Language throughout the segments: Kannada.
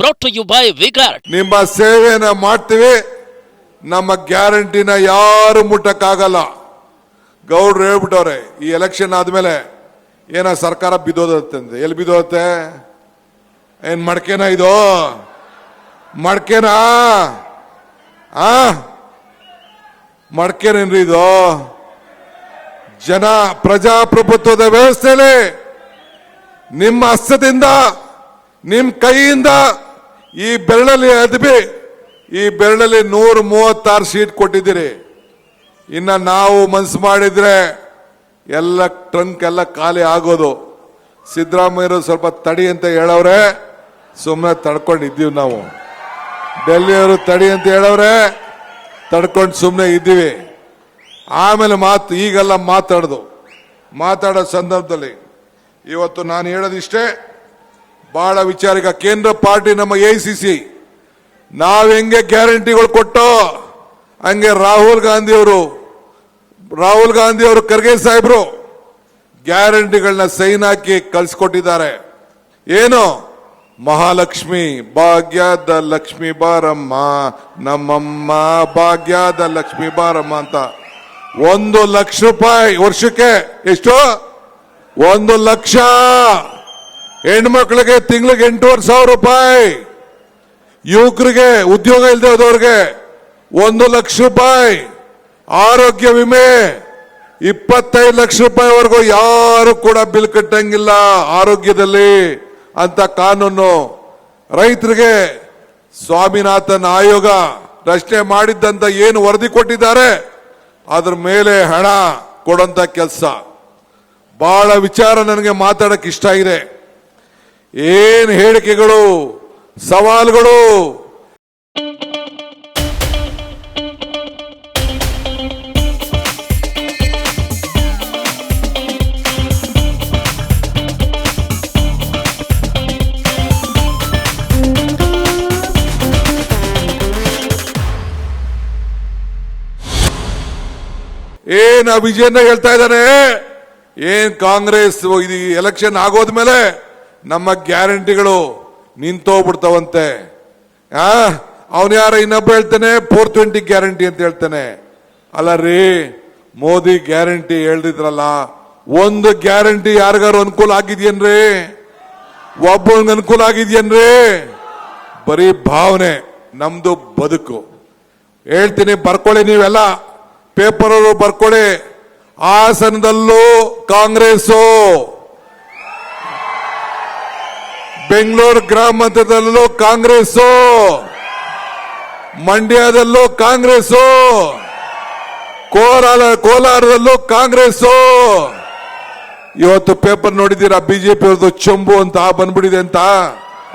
brought to you by Vigart. ನಿಮ್ಮ ಸೇವೆನ ಮಾಡ್ತೀವಿ, ನಮ್ಮ ಗ್ಯಾರಂಟಿನ ಯಾರು ಮುಟ್ಟಕ್ಕಾಗಲ್ಲ. ಗೌಡ್ರು ಹೇಳ್ಬಿಟ್ಟವ್ರೆ, ಈ ಎಲೆಕ್ಷನ್ ಆದ್ಮೇಲೆ ಏನ ಸರ್ಕಾರ ಬಿದ್ದೋದತ್ತಂತೆ ಎಲ್ಲಿ ಬಿದ್ದೋದತ್ತೆ ಏನ್ ಮಡ್ಕೆನಾ ಇದು? ಮಡ್ಕೆನಾ? ಆ? ಮಡ್ಕೇನೇನ್ರಿ ಇದು? ಜನ ಪ್ರಜಾಪ್ರಭುತ್ವದ ವ್ಯವಸ್ಥೆಯಲ್ಲಿ ನಿಮ್ಮ ಹಸ್ತದಿಂದ, ನಿಮ್ಮ ಕೈಯಿಂದ ಈ ಬೆರಳಲ್ಲಿ ಅದ್ಬಿ, ಈ ಬೆರಳಲ್ಲಿ ನೂರ ಮೂವತ್ತಾರು ಸೀಟ್ ಕೊಟ್ಟಿದ್ದೀರಿ. ಇನ್ನ ನಾವು ಮನ್ಸು ಮಾಡಿದ್ರೆ ಎಲ್ಲ ಟ್ರಂಕ್ ಎಲ್ಲ ಖಾಲಿ ಆಗೋದು. ಸಿದ್ದರಾಮಯ್ಯರು ಸ್ವಲ್ಪ ತಡಿ ಅಂತ ಹೇಳವ್ರೆ ಸುಮ್ಮನೆ ತಡ್ಕೊಂಡಿದ್ದೀವಿ ನಾವು. ಡೆಲ್ಲಿಯವರು ತಡಿ ಅಂತ ಹೇಳವ್ರೆ, ತಡ್ಕೊಂಡು ಸುಮ್ಮನೆ ಇದ್ದೀವಿ. ಆಮೇಲೆ ಮಾತು, ಈಗೆಲ್ಲ ಮಾತಾಡೋದು. ಮಾತಾಡೋ ಸಂದರ್ಭದಲ್ಲಿ ಇವತ್ತು ನಾನು ಹೇಳೋದಿಷ್ಟೇ ಬಹಳ ವಿಚಾರ ಕೇಂದ್ರ ಪಾರ್ಟಿ ನಮ್ಮ ಎ ಸಿ ಸಿ ನಾವು ಹೆಂಗೆ ಗ್ಯಾರಂಟಿಗಳು ಕೊಟ್ಟೋ ಹಂಗೆ ರಾಹುಲ್ ಗಾಂಧಿ ಅವರು, ರಾಹುಲ್ ಗಾಂಧಿ ಅವರು ಖರ್ಗೆ ಸಾಹೇಬ್ರು ಗ್ಯಾರಂಟಿಗಳನ್ನ ಸೈನ್ ಹಾಕಿ ಕಳ್ಸಿಕೊಟ್ಟಿದ್ದಾರೆ. ಏನು? ಮಹಾಲಕ್ಷ್ಮಿ ಭಾಗ್ಯದ ಲಕ್ಷ್ಮಿ ಬಾರಮ್ಮ, ನಮ್ಮಮ್ಮ ಭಾಗ್ಯದ ಲಕ್ಷ್ಮಿ ಬಾರಮ್ಮ ಅಂತ. ಒಂದು ಲಕ್ಷ ರೂಪಾಯಿ ವರ್ಷಕ್ಕೆ ಎಷ್ಟು? ಒಂದು ಲಕ್ಷ! ಹೆಣ್ಮಕ್ಳಿಗೆ ತಿಂಗಳಿಗೆ ಎಂಟೂವರೆ ಸಾವಿರ ರೂಪಾಯಿ. ಯುವಕರಿಗೆ, ಉದ್ಯೋಗ ಇಲ್ಲದೆ ಹೋದವ್ರಿಗೆ ಒಂದು ಲಕ್ಷ ರೂಪಾಯಿ. ಆರೋಗ್ಯ ವಿಮೆ ಇಪ್ಪತ್ತೈದು ಲಕ್ಷ ರೂಪಾಯಿವರೆಗೂ ಯಾರು ಕೂಡ ಬಿಲ್ ಕಟ್ಟಂಗಿಲ್ಲ ಆರೋಗ್ಯದಲ್ಲಿ ಅಂತ ಕಾನೂನು. ರೈತರಿಗೆ ಸ್ವಾಮಿನಾಥನ್ ಆಯೋಗ ರಚನೆ ಮಾಡಿದ್ದಂತ ಏನು ವರದಿ ಕೊಟ್ಟಿದ್ದಾರೆ, ಅದ್ರ ಮೇಲೆ ಹಣ ಕೊಡಂತ ಕೆಲಸ. ಬಹಳ ವಿಚಾರ ನನಗೆ ಮಾತಾಡಕ್ಕೆ ಇಷ್ಟ ಇದೆ. ಏನ್ ಹೇಳಿಕೆಗಳು ಸವಾಲುಗಳು? ಏನ್ ವಿಜಯನ್ನ ಹೇಳ್ತಾ ಇದ್ದಾನೆ? ಏನ್ ಕಾಂಗ್ರೆಸ್ ಇದು ಎಲೆಕ್ಷನ್ ಆಗೋದ್ಮೇಲೆ ನಮ್ಮ ಗ್ಯಾರಂಟಿಗಳು ನಿಂತೋಗ್ಬಿಡ್ತಾವಂತೆ. ಅವನು ಯಾರ ಇನ್ನೊಬ್ಬ ಹೇಳ್ತಾನೆ ಫೋರ್ ಟ್ವೆಂಟಿ ಗ್ಯಾರಂಟಿ ಅಂತ ಹೇಳ್ತಾನೆ. ಅಲ್ಲ ರೀ, ಮೋದಿ ಗ್ಯಾರಂಟಿ ಹೇಳ್ದಿದ್ರಲ್ಲ, ಒಂದು ಗ್ಯಾರಂಟಿ ಯಾರಿಗಾರು ಅನುಕೂಲ ಆಗಿದ್ಯನ್ರಿ ಒಬ್ಬನಿಗೆ ಅನುಕೂಲ ಆಗಿದ್ಯನ್ರಿ ಬರೀ ಭಾವನೆ, ನಮ್ದು ಬದುಕು. ಹೇಳ್ತೀನಿ, ಬರ್ಕೊಳ್ಳಿ ನೀವೆಲ್ಲ ಪೇಪರ್ ಬರ್ಕೊಳ್ಳಿ. ಹಾಸನದಲ್ಲೂ ಕಾಂಗ್ರೆಸ್ಸು. ಬೆಂಗಳೂರು ಗ್ರಾಮಾಂತರದಲ್ಲೂ ಕಾಂಗ್ರೆಸ್ಸು, ಮಂಡ್ಯದಲ್ಲೂ ಕಾಂಗ್ರೆಸ್ಸು, ಕೋಲಾರ, ಕೋಲಾರದಲ್ಲೂ ಕಾಂಗ್ರೆಸ್ಸು. ಇವತ್ತು ಪೇಪರ್ ನೋಡಿದ್ದೀರಾ, ಬಿಜೆಪಿ ಅವ್ರದ್ದು ಚೊಂಬು ಅಂತ ಬಂದ್ಬಿಟ್ಟಿದೆ ಅಂತ?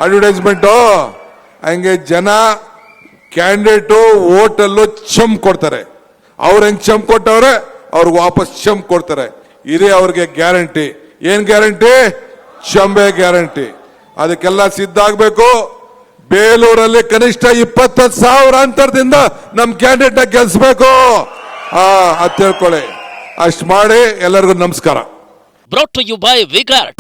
ಅಡ್ವರ್ಟೈಸ್ಮೆಂಟ್ ಹಂಗೆ ಜನ ಕ್ಯಾಂಡಿಡೇಟು ಓಟಲ್ಲೂ ಚಮ್ ಕೊಡ್ತಾರೆ. ಅವ್ರು ಹೆಂಗ್ ಚಮ್ ಕೊಟ್ಟವ್ರೆ ಅವ್ರಿಗೆ ವಾಪಸ್ ಚಮ್ ಕೊಡ್ತಾರೆ. ಇದೇ ಅವ್ರಿಗೆ ಗ್ಯಾರಂಟಿ. ಏನ್ ಗ್ಯಾರಂಟಿ? ಚಂಬೆ ಗ್ಯಾರಂಟಿ. ಅದಕ್ಕೆಲ್ಲ ಸಿದ್ಧ ಆಗ್ಬೇಕು. ಬೇಲೂರಲ್ಲಿ ಕನಿಷ್ಠ ಇಪ್ಪತ್ತ ಸಾವಿರ ಅಂತರದಿಂದ ನಮ್ ಕ್ಯಾಂಡಿಡೇಟ್ ಗೆಲ್ಸ್ಬೇಕು. ತಿಳ್ಕೊಳ್ಳಿ. ಅಷ್ಟು ಮಾಡಿ ಎಲ್ಲರಿಗೂ ನಮಸ್ಕಾರ. Brought you by V Guard.